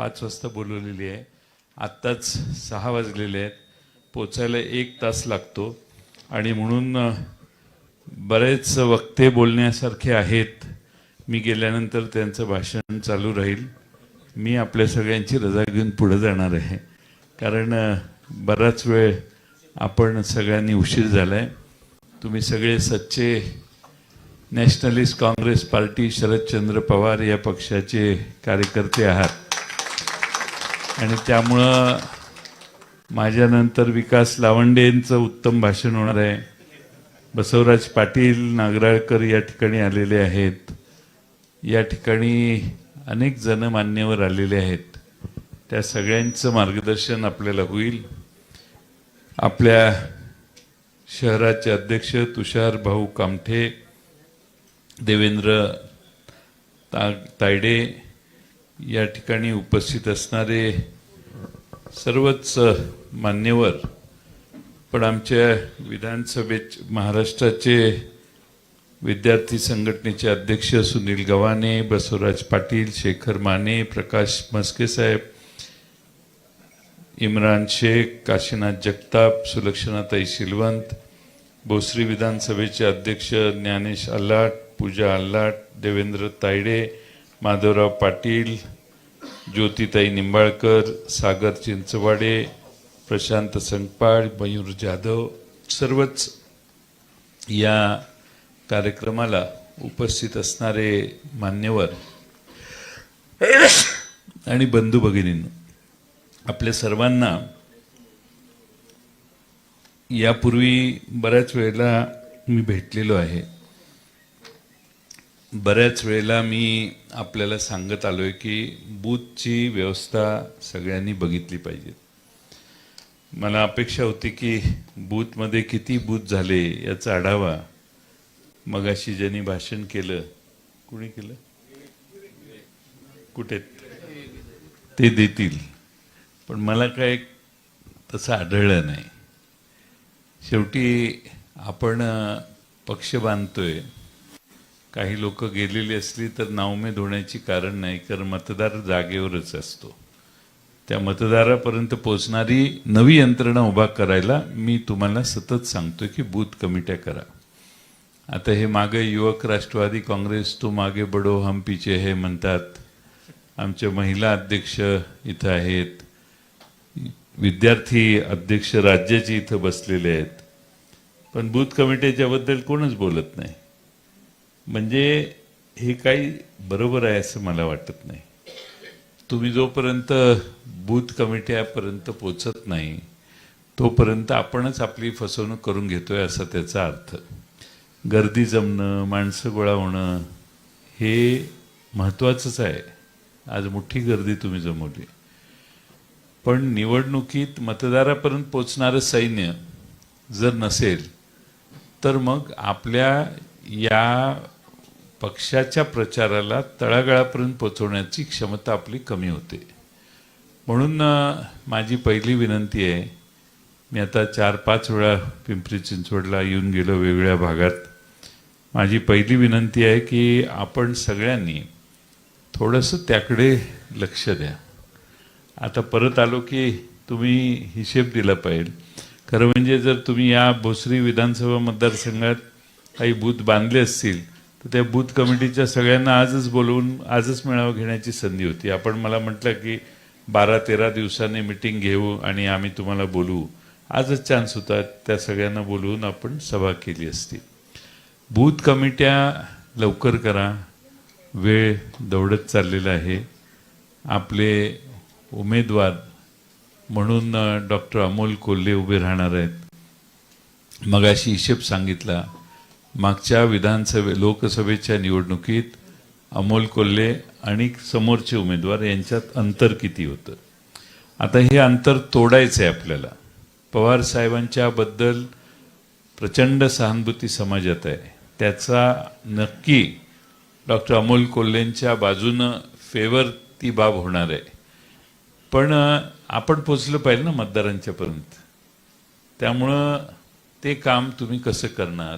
पाच वाजता बोलवलेली आहे. आत्ताच सहा वाजलेले आहेत. पोचायला एक तास लागतो. आणि म्हणून बरेच वक्ते बोलण्यासारखे आहेत. मी गेल्यानंतर त्यांचं भाषण चालू राहील. मी आपल्या सगळ्यांची रजा घेऊन पुढे जाणार आहे. कारण बराच वेळ आपण सगळ्यांनी उशीर झाला आहे तुम्ही सगळे सच्चे nationalist congress party Sharadchandra Pawar या पक्षाचे कार्यकर्ते आहात. आणि त्यामुळं माझ्यानंतर विकास लावंडेंचं उत्तम भाषण होणार आहे. बसवराज पाटील नागराळकर या ठिकाणी आलेले आहेत. या ठिकाणी अनेक जण मान्यवर आलेले आहेत. त्या सगळ्यांचं मार्गदर्शन आपल्याला होईल. आपल्या शहराचे अध्यक्ष तुषार भाऊ कामठे देवेंद्र ता तायडे या ठिकाणी उपस्थित असणारे सर्वच मान्यवर पण आमच्या विधानसभेत महाराष्ट्राचे विद्यार्थी संघटनेचे अध्यक्ष सुनील गव्हाणे बसवराज पाटील शेखर माने प्रकाश मस्के साहेब इम्रान शेख काशीनाथ जगताप सुलक्षणाताई शिलवंत भोसरी विधानसभेचे अध्यक्ष ज्ञानेश आल्लाट पूजा आल्लाट देवेंद्र तायडे माधवराव पाटील ज्योतिताई निंबाळकर सागर चिंचवाडे प्रशांत संकपाळ मयूर जाधव सर्वच या कार्यक्रमाला उपस्थित असणारे मान्यवर आणि बंधू भगिनींनो आपल्या सर्वांना यापूर्वी बऱ्याच वेळेला मी भेटलेलो आहे. बऱ्याच वेळेला मी आपल्याला सांगत आलोय की बूथची व्यवस्था सगळ्यांनी बघितली पाहिजे. मला अपेक्षा होती की बूथमध्ये किती बूथ झाले याचा आढावा मगाशी ज्यांनी भाषण केलं कुणी केलं? कुठे? ते देतील. पण मला काय तसं आढळलं नाही. शेवटी आपण पक्ष बांधतोय. काही लोक गेलेली असली तर नावमेद होण्याची कारण नाही कारण मतदार जागेवरच असतो. त्या मतदारापर्यंत पोहोचणारी नवी यंत्रणा उभा करायला मी तुम्हाला सतत सांगतो की बूथ कमिट्या करा. आता हे मागे युवक राष्ट्रवादी काँग्रेस तो मागे बडो हम हे म्हणतात. आमचे महिला अध्यक्ष इथं आहेत. विद्यार्थी अध्यक्ष राज्याचे इथं बसलेले आहेत. पण बूथ कमिटीच्या बद्दल कोणच बोलत नाही. म्हणजे हे काही बरोबर आहे असं मला वाटत नाही. तुम्ही जोपर्यंत बूथ कमिट्यापर्यंत पोचत नाही तोपर्यंत आपणच आपली फसवणूक करून घेतोय असा त्याचा अर्थ. गर्दी जमणं माणसं गोळा होणं हे महत्त्वाचंच आहे. आज मोठी गर्दी तुम्ही जमवली. पण निवडणुकीत मतदारापर्यंत पोचणारं सैन्य जर नसेल तर मग आपल्या या पक्षाच्या प्रचाराला तळागाळापर्यंत पोचवण्याची क्षमता आपली कमी होते. म्हणून माझी पहिली विनंती आहे मी आता चार पाच वेळा पिंपरी चिंचवडला येऊन गेलो वेगवेगळ्या भागात. माझी पहिली विनंती आहे की आपण सगळ्यांनी थोडंसं त्याकडे लक्ष द्या. आता परत आलो की तुम्ही हिशेब दिला पाहिजे. खरं म्हणजे जर तुम्ही या भोसरी विधानसभा मतदारसंघात काही बूथ बांधले असतील तर त्या बूथ कमिटीच्या सगळ्यांना आजच बोलवून आजच मेळावा घेण्याची संधी होती. आपण मला म्हटलं की बारा तेरा दिवसांनी मिटिंग घेऊ आणि आम्ही तुम्हाला बोलवू आजच चान्स होता त्या सगळ्यांना बोलवून आपण सभा केली असती. बूथ कमिट्या लवकर करा. वेळ दौडत चाललेला आहे. आपले उमेदवार म्हणून डॉक्टर अमोल कोल्हे उभे राहणार आहेत. मगाशी हिशेब सांगितला मागच्या विधानसभे लोकसभेच्या निवडणुकीत अमोल कोल्हे आणि समोरचे उमेदवार यांच्यात अंतर किती होतं? आता हे अंतर तोडायचं आहे आपल्याला. पवार साहेबांच्याबद्दल प्रचंड सहानुभूती समाजात आहे. त्याचा नक्की डॉक्टर अमोल कोल्हेंच्या बाजूनं फेवर ती बाब होणार आहे. पण आपण पोचलं पाहिजे ना मतदारांच्यापर्यंत. त्यामुळं ते काम तुम्ही कसं करणार?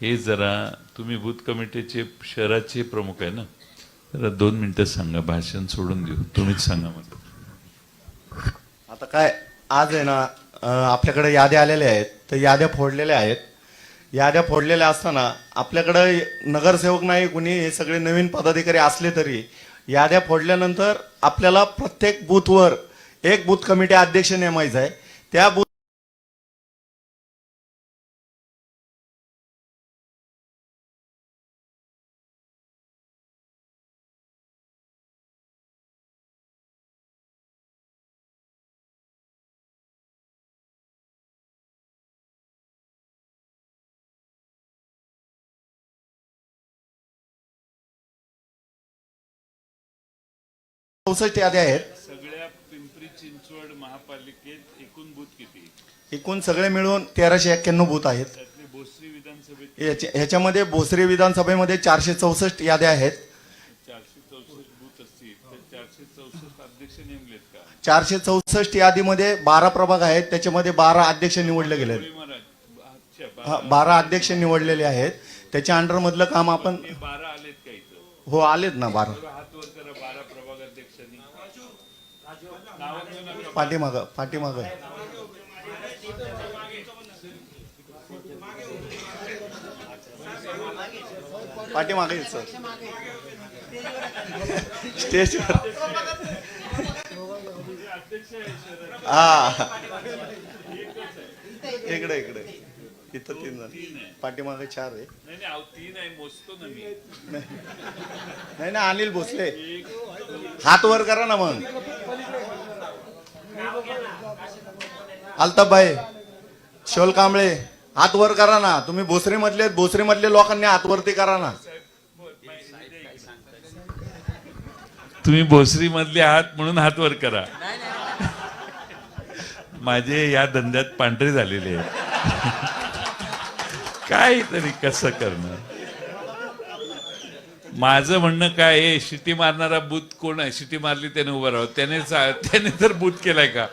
हे जरा तुम्ही बूथ कमिटीचे शहराचे प्रमुख आहे ना जरा दोन मिनिटं सांगा भाषण सोडून देऊ. तुम्हीच सांगा मला. आता काय आज आहे ना आपल्याकडे याद्या आलेल्या आहेत तर याद्या फोडलेल्या आहेत. याद्या फोडलेल्या असताना आपल्याकडे नगरसेवक नाही कुणी हे सगळे नवीन पदाधिकारी असले तरी याद्या फोडल्यानंतर आपल्याला प्रत्येक बूथवर एक बूथ कमिटी अध्यक्ष नेमायचा आहे. त्या बूथ चौसष्ट याद्या आहेत. सगळ्या पिंपरी चिंचवड महापालिकेत एकूण बूथ किती? एकूण सगळे मिळून तेराशे एक्क्याण्णव बूथ आहेत. त्यातले भोसरी विधानसभेत याच्या- ह्याच्यामध्ये भोसरी विधानसभेमध्ये चारशे चौसष्ट याद्या आहेत. चारशे चौसष्ट बूथ असतील तर चारशे चौसष्ट अध्यक्ष नेमलेत का? चारशे चौसष्ट यादीमध्ये बारा प्रभाग आहेत त्याच्यामध्ये बारा अध्यक्ष निवडले गेले गोळी महाराज अच्छा हा, बारा अध्यक्ष निवडलेले आहेत. त्याच्या अंडर मधलं काम आपण हे बारा आलेत का इथं? हो आलेत ना बारा बरं, हात वर करा बारा प्रभाग अध्यक्षांनी नावं घेऊ नका पाठीमाग पाठीमाग. पाठीमागे सर स्टेज हा. इकडे इकडे. इथं तीन जण. पाठीमागे चार आहे. नाही नाही अहो, तीन आहे मोजतो ना मी. नाही ना अनिल भोसले. हात वर करा ना मग. अल्ताबाई शोल कांबळे हात वर करा ना. तुम्ही भोसरी मधले भोसरी मधले लोकांनी हात वरती करा ना. तुम्ही भोसरी मधले आहात म्हणून हात वर करा. माझे या धंद्यात पांढरे झालेले आहेत. काय तरी कसं करणार? माझं म्हणणं काय आहे शिटी मारणारा बूथ कोण आहे? शिटी मारली त्याने उभं राहावं. त्याने त्याने तर बूथ केलाय का?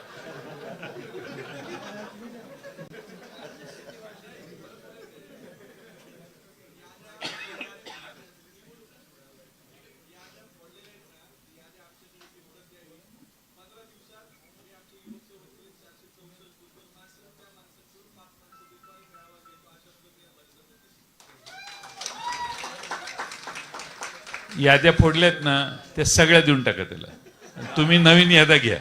याद्या फोडल्यात ना त्या सगळ्या देऊन टाका त्याला. तुम्ही नवीन याद्या घ्या.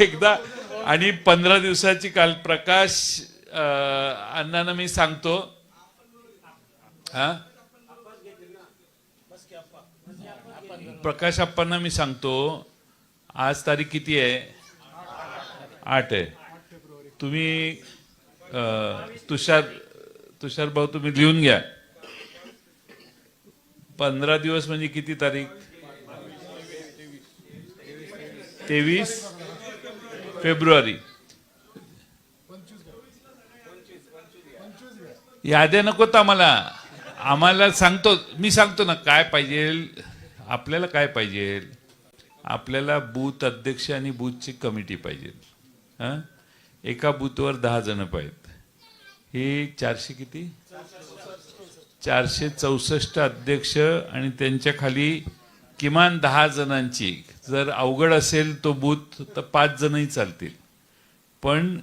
एकदा आणि पंधरा दिवसाची काल प्रकाश अण्णांना मी सांगतो हा? प्रकाश अप्पांना मी सांगतो आज तारीख किती आहे? आठ आहे. तुम्ही तुषार तुषार भाऊ तुम्ही लिहून घ्या. पंधरा दिवस म्हणजे किती तारीख? तेवीस. फेब्रुवारी. याद्या नकोत आम्हाला. आम्हाला सांगतो मी सांगतो ना काय पाहिजे? आपल्याला काय पाहिजे? आपल्याला बूथ अध्यक्ष आणि बूथची कमिटी पाहिजे. हं? एका बूथवर दहा जण पाहिजेत. हे चारशे किती? चारशे चौसष्ट अध्यक्ष आणि त्यांच्या खाली किमान दहा जणांची. जर अवघड असेल तो बूथ तर पाच जणही चालतील. पण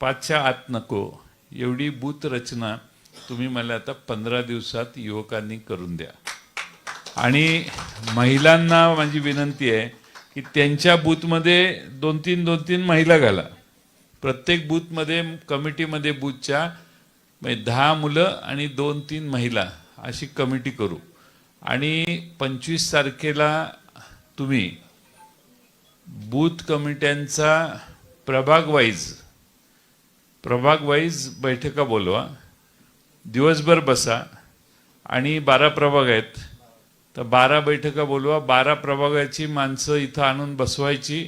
पाचच्या आत नको. एवढी बूथ रचना तुम्ही मला आता पंधरा दिवसात युवकांनी करून द्या. आणि महिलांना माझी विनंती आहे की त्यांच्या बूथमध्ये दोन तीन दोन तीन महिला घाला. प्रत्येक बूथमध्ये कमिटीमध्ये बूथच्या म्हणजे दहा मुलं आणि दोन तीन महिला अशी कमिटी करू. आणि पंचवीस तारखेला तुम्ही बूथ कमिट्यांचा प्रभाग वाईज प्रभाग वाईज बैठका बोलवा दिवसभर बसा आणि बारा प्रभाग आहेत. तर बारा बैठका बोलवा बारा प्रभागाची माणसं इथं आणून बसवायची.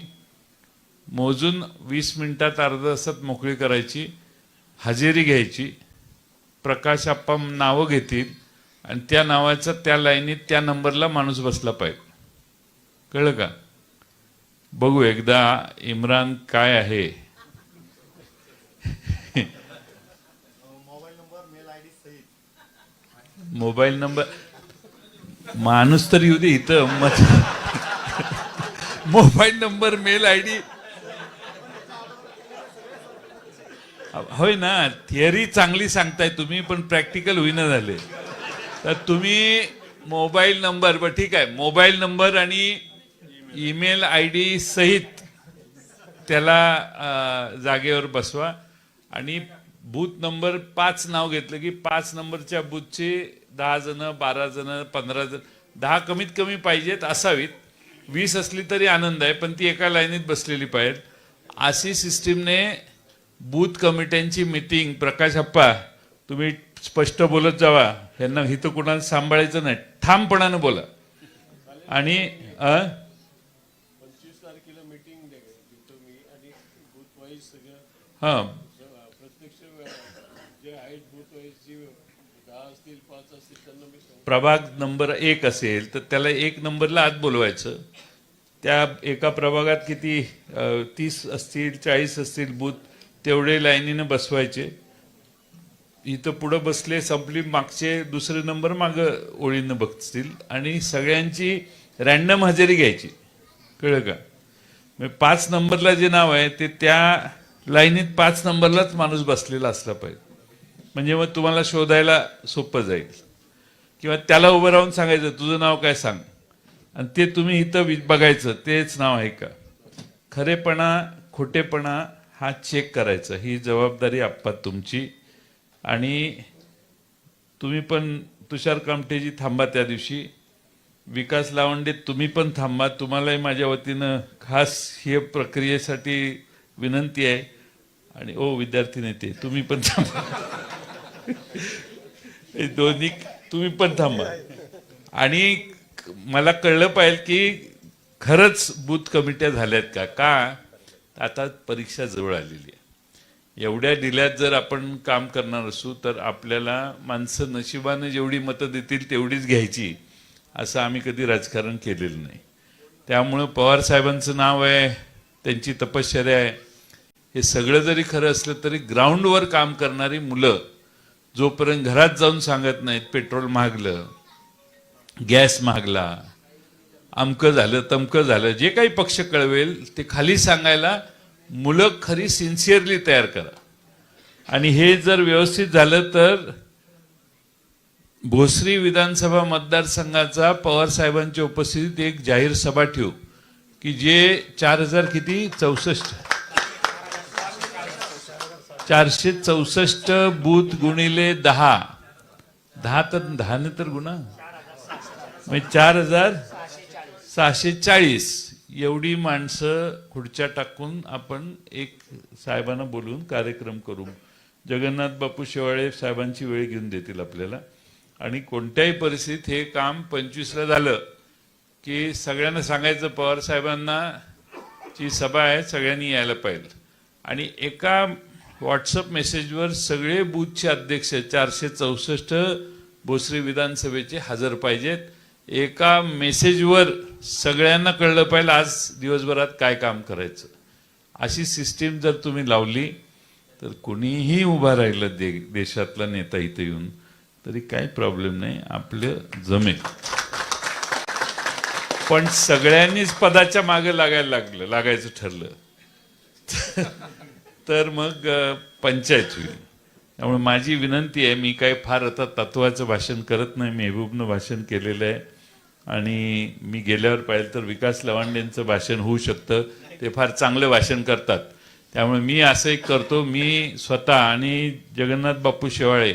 मोजून वीस मिनटात अर्धा तासात मोकळी करायची हजेरी घ्यायची. प्रकाश आप्पा नावं घेतील आणि त्या नावाचा त्या लाईनीत त्या नंबरला माणूस बसला पाहिजे. कळलं का? बघू एकदा इम्रान काय आहे. मोबाईल नंबर माणूस तर येऊ दे इथं. Mobile number mail I D होय ना थिअरी चांगली सांगताय तुम्ही पण प्रॅक्टिकल होईना झाले. तर तुम्ही मोबाईल नंबर बरं ठीक आहे. मोबाईल नंबर आणि ईमेल आय डी सहित त्याला जागेवर बसवा. आणि बूथ नंबर पाच नाव घेतलं की पाच नंबरच्या बूथचे दहा जण बारा जण पंधरा जण दहा कमीत कमी पाहिजेत असावीत. वीस असली तरी आनंद आहे पण ती एका लाईनीत बसलेली पाहिजे अशी सिस्टीमने बूथ कमिट्यांची मिटिंग प्रकाश अप्पा तुम्ही स्पष्ट बोलत जावा. यांना हिथं कुणाला सांभाळायचं नाही. ठामपणानं बोला. आणि हा. प्रभाग नंबर एक असेल तर त्याला एक नंबरला आत बोलवायचं. त्या एका प्रभागात किती तीस असतील चाळीस असतील बूथ तेवढे लाईनीनं बसवायचे. इथं पुढं बसले संपली मागचे दुसरे नंबर माग ओळीनं बघतील आणि सगळ्यांची रॅन्डम हजेरी घ्यायची. कळलं का? म्हणजे पाच नंबरला जे नाव आहे ते त्या लाईनीत पाच नंबरलाच माणूस बसलेला असला पाहिजे. म्हणजे मग तुम्हाला शोधायला सोपं जाईल. किंवा त्याला उभं राहून सांगायचं तुझं नाव काय सांग? आणि ते तुम्ही इथं वि- बघायचं तेच नाव आहे का? खरेपणा खोटेपणा हा चेक करायचा. ही जबाबदारी आप्पात तुमची. आणि तुम्ही पण तुषार कामटेजी थांबा त्या दिवशी. विकास लावंडे तुम्ही पण थांबा. तुम्हालाही माझ्या वतीनं खास हे प्रक्रियेसाठी विनंती आहे. आणि ओ विद्यार्थी नेते तुम्ही पण थांबा. दोन्ही तुम्ही पण थांबा. आणि मला कळलं पाहिजे की खरंच बूथ कमिट्या झाल्यात का? का? आता परीक्षा जवळ आलेली आहे. एवढ्या डिल्यात जर आपण काम करणार असू तर आपल्याला माणसं नशिबाने जेवढी मतं देतील तेवढीच घ्यायची असं आम्ही कधी राजकारण केलेलं नाही. त्यामुळं पवार साहेबांचं नाव आहे त्यांची तपश्चर्या आहे. हे सगळं जरी खरं असलं तरी ग्राउंडवर काम करणारी मुलं जोपर्यंत घरात जाऊन सांगत नाहीत पेट्रोल महागलं गॅस महागला अमकं झालं तमकं झालं. जे काही पक्ष कळवेल ते खाली सांगायला मुलं खरी सिन्सिअरली तयार करा. आणि हे जर व्यवस्थित झालं तर भोसरी विधानसभा मतदारसंघाचा पवार साहेबांच्या उपस्थितीत एक जाहीर सभा ठेवू की जे चार हजार किती? चौसष्ट. चारशे चौसष्ट बूथ गुणिले दहा. दहा तर दहाने तर गुन्हा म्हणजे चार हजार सहाशे चाळीस एवढी माणसं खुर्च्या टाकून आपण एक साहेबांना बोलून कार्यक्रम करू. जगन्नाथ बापू शेवाळे साहेबांची वेळ घेऊन देतील आपल्याला. आणि कोणत्याही परिस्थितीत हे काम पंचवीसला झालं की सगळ्यांना सांगायचं पवार साहेबांना ची सभा आहे सगळ्यांनी यायला पाहिजे. आणि एका व्हॉट्सअप मेसेजवर सगळे बूथचे अध्यक्ष चारशे चौसष्ट भोसरी विधानसभेचे हजर पाहिजेत. एका मेसेजवर सगळ्यांना कळलं पाहिजे आज दिवसभरात काय काम करायचं. अशी सिस्टीम जर तुम्ही लावली तर कोणीही उभा राहिलं दे देशातला नेता इथं येऊन तरी काही प्रॉब्लेम नाही आपलं जमेल. पण सगळ्यांनीच पदाच्या मागे लागायला लागलं लागायचं ठरलं. तर मग पंचायत होईल. त्यामुळे माझी विनंती आहे मी काय फार आता तत्वाचं भाषण करत नाही मेहबूबनं भाषण केलेलं आहे. आणि मी गेल्यावर पाहिलं तर विकास लवांडेंचं भाषण होऊ शकतं. ते फार चांगलं भाषण करतात. त्यामुळे मी असं एक करतो मी स्वतः आणि जगन्नाथ बापू शेवाळे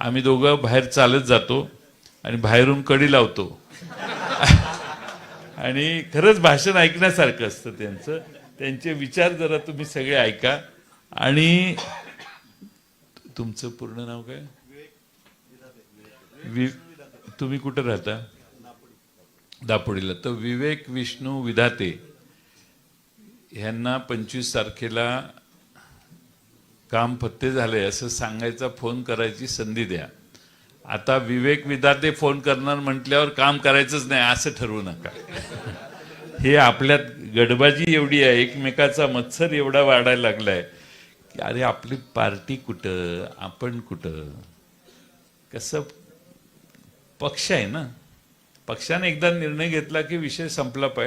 आम्ही दोघं बाहेर चालत जातो आणि बाहेरून कडी लावतो. आणि खरंच भाषण ऐकण्यासारखं असतं त्यांचं. त्यांचे विचार जरा तुम्ही सगळे ऐका. आणि तुमचं पूर्ण नाव काय? वि तुम्ही कुठं राहता? दापोडीला. तर विवेक विष्णू विधाते ह्यांना पंचवीस तारखेला काम फत्ते झालंय असं सांगायचा फोन करायची संधी द्या. आता विवेक विधाते फोन करणार म्हटल्यावर काम करायचंच नाही असं ठरवू नका. हे आपल्यात गडबाजी एवढी आहे एकमेकाचा मत्सर एवढा वाढायला लागलाय. की अरे आपली पार्टी कुठं? आपण कुठं? कसं? पक्ष आहे ना. पक्षाने एकदा निर्णय घेतला की विषय संपला पाहिजे.